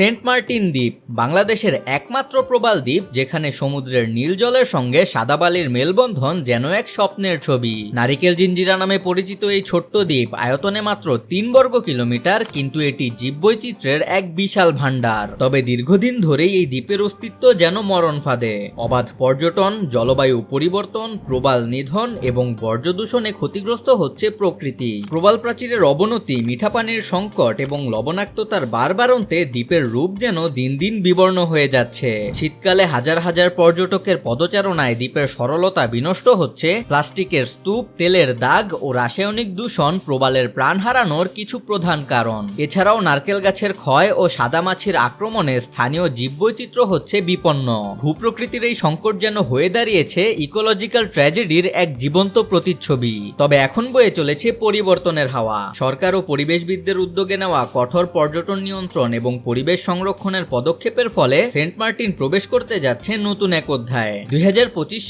Saint Martin দ্বীপ বাংলাদেশের একমাত্র প্রবাল দ্বীপ যেখানে সমুদ্রের নীল জলের সঙ্গে সাদা বালির মেলবন্ধন যেন এক স্বপ্নের ছবি। নারিকেল জিঞ্জিরা নামে পরিচিত এই ছোট্ট দ্বীপ আয়তনে মাত্র তিন বর্গ কিলোমিটার, কিন্তু এটি জীববৈচিত্র্যের এক বিশাল ভান্ডার তবে দীর্ঘদিন ধরেই এই দ্বীপের অস্তিত্ব যেন মরণ ফাঁদে। অবাধ পর্যটন, জলবায়ু পরিবর্তন, প্রবাল নিধন এবং বর্জ্য দূষণে ক্ষতিগ্রস্ত হচ্ছে প্রকৃতি। প্রবাল প্রাচীরের অবনতি, মিঠা পানির সংকট এবং লবণাক্ততার বারবারন্তে দ্বীপের রূপ যেন দিন দিন বিবর্ণ হয়ে যাচ্ছে। শীতকালে হাজার হাজার পর্যটকের পদচারণায় দ্বীপের সরলতা বিনষ্ট হচ্ছে। প্লাস্টিকের স্তূপ, তেলের দাগ ও রাসায়নিক দূষণ প্রবালের প্রাণ হারানোর কিছু প্রধান কারণ। এছাড়াও নারকেল গাছের ক্ষয় ও সাদা মাছির আক্রমণে স্থানীয় জীববৈচিত্র্য হচ্ছে বিপন্ন। ভূপ্রকৃতির এই সংকট যেন হয়ে দাঁড়িয়েছে ইকোলজিক্যাল ট্র্যাজেডির এক জীবন্ত প্রতিচ্ছবি। তবে এখন বয়ে চলেছে পরিবর্তনের হাওয়া। সরকার ও পরিবেশবিদদের উদ্যোগে নেওয়া কঠোর পর্যটন নিয়ন্ত্রণ এবং পরিবেশ সংরক্ষণের পদক্ষেপের ফলে সেন্ট মার্টিন প্রবেশ করতে যাচ্ছে নতুন এক অধ্যায়। দুই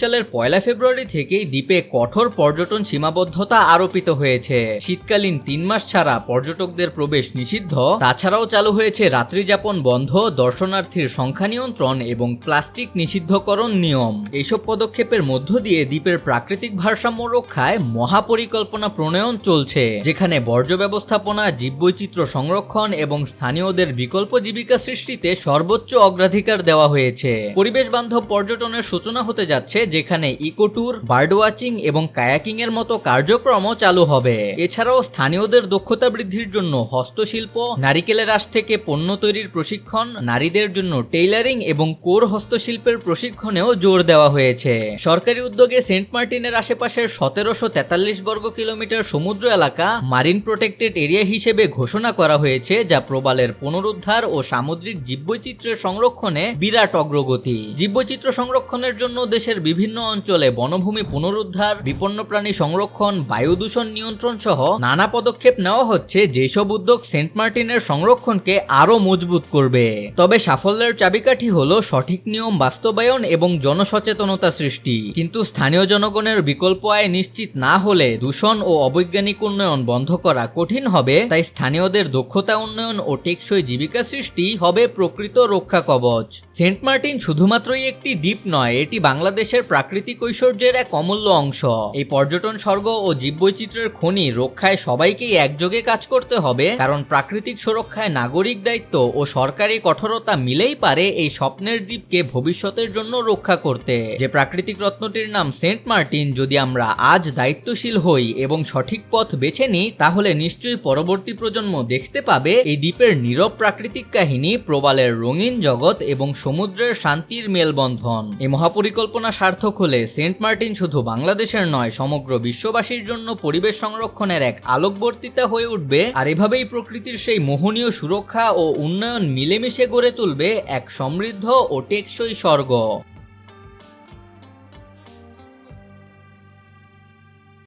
সালের পয়লা ফেব্রুয়ারি থেকেই দ্বীপে কঠোর পর্যটন সীমাবদ্ধতা আরোপিত হয়েছে। শীতকালীন তিন মাস ছাড়া পর্যটকদের প্রবেশ নিষিদ্ধ। তাছাড়াও চালু হয়েছে রাত্রিযাপন বন্ধ, দর্শনার্থীর সংখ্যা নিয়ন্ত্রণ এবং প্লাস্টিক নিষিদ্ধকরণ নিয়ম। এইসব পদক্ষেপের মধ্য দিয়ে দ্বীপের প্রাকৃতিক ভারসাম্য রক্ষায় মহাপরিকল্পনা প্রণয়ন চলছে, যেখানে বর্জ্য ব্যবস্থাপনা, জীববৈচিত্র্য সংরক্ষণ এবং স্থানীয়দের বিকল্প জীবিকা সৃষ্টিতে সর্বোচ্চ অগ্রাধিকার দেওয়া হয়েছে। পরিবেশ বান্ধব পর্যটনের সূচনা হতে যাচ্ছে, যেখানে ইকো ট্যুর, বার্ড ওয়াচিং এবং কায়াকিং এর মতো কার্যক্রমও চালু হবে। এছাড়াও স্থানীয়দের দক্ষতা বৃদ্ধির জন্য হস্তশিল্প, নারিকেলের আঁশ থেকে পণ্য তৈরির প্রশিক্ষণ, নারীদের জন্য টেইলারিং এবং কোর হস্তশিল্পের প্রশিক্ষণেও জোর দেওয়া হয়েছে। সরকারি উদ্যোগে সেন্ট মার্টিনের আশেপাশের সতেরোশো তেতাল্লিশ বর্গ কিলোমিটার সমুদ্র এলাকা মারিন প্রোটেক্টেড এরিয়া হিসেবে ঘোষণা করা হয়েছে, যা প্রবালের পুনরুদ্ধার ও সামুদ্রিক জীববৈচিত্র্যের সংরক্ষণে বিরাট অগ্রগতি। জীববৈচিত্র্য সংরক্ষণের জন্য দেশের বিভিন্ন অঞ্চলে বনভূমি পুনরুদ্ধার বিপন্ন প্রাণী সংরক্ষণ, বায়ু দূষণ নিয়ন্ত্রণ সহ নানা পদক্ষেপ নেওয়া হচ্ছে, যেসব উদ্যোগ সেন্ট মার্টিনের সংরক্ষণকে আরও মজবুত করবে। তবে সাফল্যের চাবিকাঠি হলো সঠিক নিয়ম বাস্তবায়ন এবং জনসচেতনতা সৃষ্টি। কিন্তু স্থানীয় জনগণের বিকল্প আয় নিশ্চিত না হলে দূষণ ও অবৈজ্ঞানিক উন্নয়ন বন্ধ করা কঠিন হবে, তাই স্থানীয়দের দক্ষতা উন্নয়ন ও টেকসই জীবিকা সৃষ্টি হবে প্রকৃত রক্ষা কবচ। সেন্ট মার্টিন শুধুমাত্রই একটি দ্বীপ নয়, এটি বাংলাদেশের প্রাকৃতিক ঐশ্বর্যের এক অমূল্য অংশ। এই পর্যটন স্বর্গ ও জীববৈচিত্র্যের খনি রক্ষায় সবাইকেই একযোগে কাজ করতে হবে, কারণ প্রাকৃতিক সুরক্ষায় নাগরিক দায়িত্ব ও সরকারি কঠোরতা মিলেই পারে এই স্বপ্নের দ্বীপকে ভবিষ্যতের জন্য রক্ষা করতে। যে প্রাকৃতিক রত্নটির নাম সেন্ট মার্টিন, যদি আমরা আজ দায়িত্বশীল হই এবং সঠিক পথ বেছে নিই, তাহলে নিশ্চয়ই পরবর্তী প্রজন্ম দেখতে পাবে এই দ্বীপের নীরব প্রাকৃতিক কাহিনী, প্রবালের রঙিন জগৎ এবং সমুদ্রের শান্তির মেলবন্ধন। এ মহাপরিকল্পনা সার্থক হলে সেন্ট মার্টিন শুধু বাংলাদেশের নয়, সমগ্র বিশ্ববাসীর জন্য পরিবেশ সংরক্ষণের এক আলোকবর্তিতা হয়ে উঠবে আর এভাবেই প্রকৃতির সেই মোহনীয় সুরক্ষা ও উন্নয়ন মিলেমিশে গড়ে তুলবে এক সমৃদ্ধ ও টেকসই স্বর্গ।